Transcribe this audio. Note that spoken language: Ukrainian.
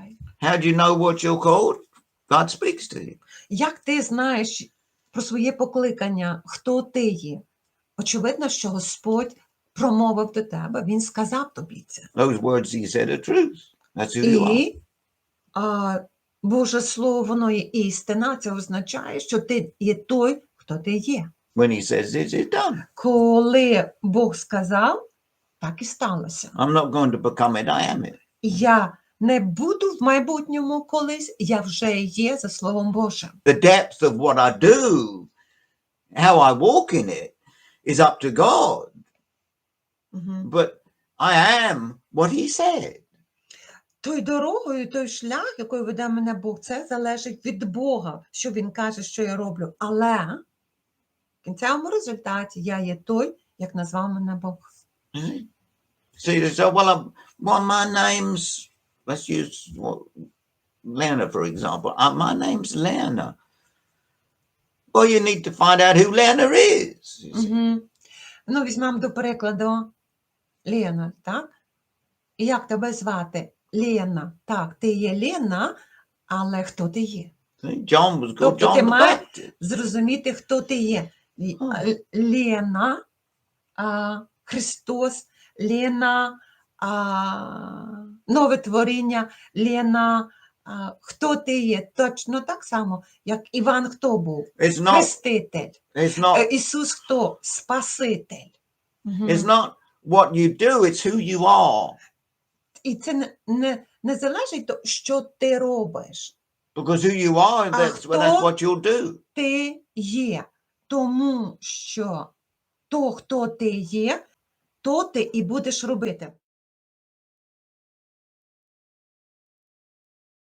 запитай. How do you know what you're called? God speaks to you. Як ти знаєш про своє покликання, хто ти є? Очевидно, що Господь промовив до тебе, Він сказав тобі це. Those words he said are truth. That's who you are. І а, Боже Слово, воно є істина, це означає, що ти є той, хто ти є. When he says this, it's done. Коли Бог сказав, так і сталося. I'm not going to become it, I am it. Я не буду в майбутньому колись, я вже є за Словом Божим. The depth of what I do, how I walk in it, is up to God. Мгм. But I am what he said. Той дорогою, той шлях, якою веде мене Бог, це залежить від Бога, що Він каже, що я роблю. Але в кінцевому результаті я є той, як назвав мене Бог. Mhm. So you say, well, I'm, well, my name's, let's use well, Lena, for example. Uh, my name's Lena. Well, you need to find out who Lena is. Угу. Ну, візьмемо до прикладу Лена, так? Як тебе звати? Лена. Так, ти є Лена, але хто ти є? John was called Тобто John ти the маєш Baptist. зрозуміти, хто ти є. Л- Лена, а, Христос, Лена, а, нове творіння, Лена, хто ти є? Точно так само, як Іван хто був? It's not, Хреститель. it's Е, not, Ісус хто? Спаситель. It's not what you do, it's who you are. І це не, не, не залежить, то, що ти робиш. Because who you are, that's, well, that's what you'll do. Ти є. Тому що то, хто ти є, то ти і будеш робити.